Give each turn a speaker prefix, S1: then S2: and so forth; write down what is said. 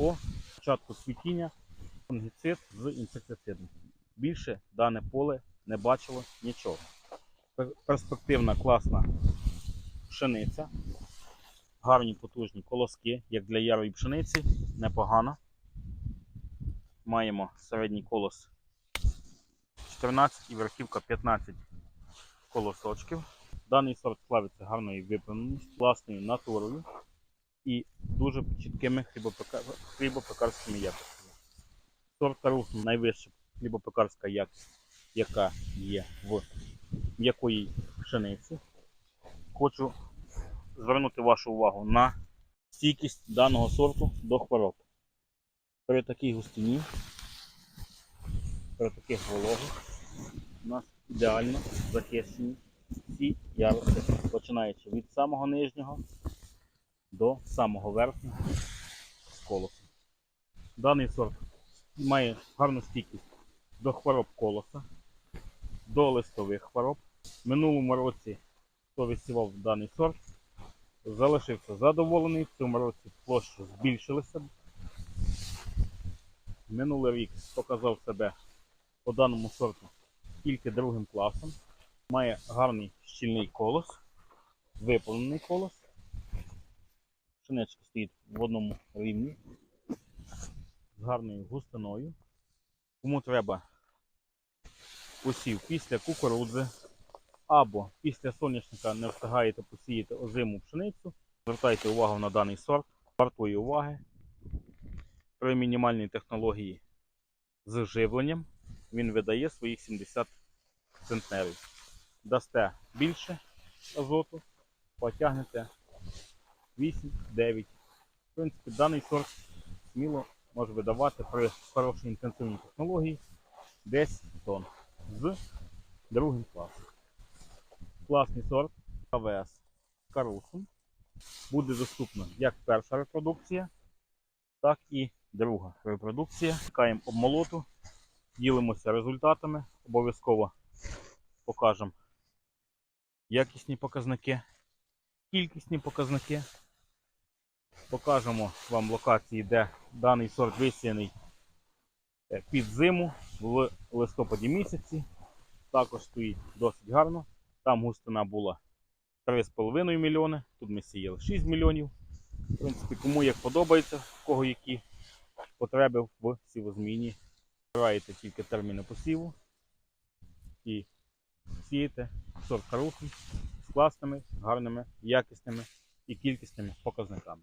S1: по початку цвітіння фунгіцид з інсектицидом. Більше дане поле не бачило нічого. Перспективна класна пшениця, гарні потужні колоски, як для ярої пшениці, непогано. Маємо середній колос 14 і верхівка 15 колосочків. Даний сорт славиться гарною виповненістю, класною натурою і дуже чіткими хлібопекарськими якостями. Сорт Карус найвища хлібопекарська якість, яка є в м'якої пшениці. Хочу звернути вашу увагу на стійкість даного сорту до хвороб. При такій густині, при таких вологах у нас ідеально захищені всі яруси, починаючи від самого нижнього до самого верхнього колоса. Даний сорт має гарну стійкість до хвороб колоса, до листових хвороб. Минулому році, хто висівав даний сорт, залишився задоволений. В цьому році площі збільшилися. Минулий рік показав себе по даному сорту тільки другим класом. Має гарний щільний колос, виповнений колос. Пшеничка стоїть в одному рівні з гарною густиною. Кому треба посів після кукурудзи або після соняшника не встигаєте посіяти озиму пшеницю, звертайте увагу на даний сорт, вартує уваги. При мінімальній технології з живленням він видає своїх 70 центнерів. Дасте більше азоту, потягнете 8-9. В принципі, даний сорт сміло може видавати при хорошій інтенсивній технології 10 тонн з другим класом. Класний сорт АВС з карусом. Буде доступна як перша репродукція, так і друга репродукція. Чекаємо обмолоту, ділимося результатами, обов'язково покажемо якісні показники, кількісні показники. Покажемо вам локації, де даний сорт висіяний е, під зиму в листопаді місяці. Також стоїть досить гарно. Там густина була 3,5 мільйони, тут ми сіяли 6 мільйонів. В принципі, кому як подобається, в кого які потреби в сівозміні. Вибираєте тільки терміни посіву і сієте сорт карухи з класними, гарними, якісними і кількісними показниками.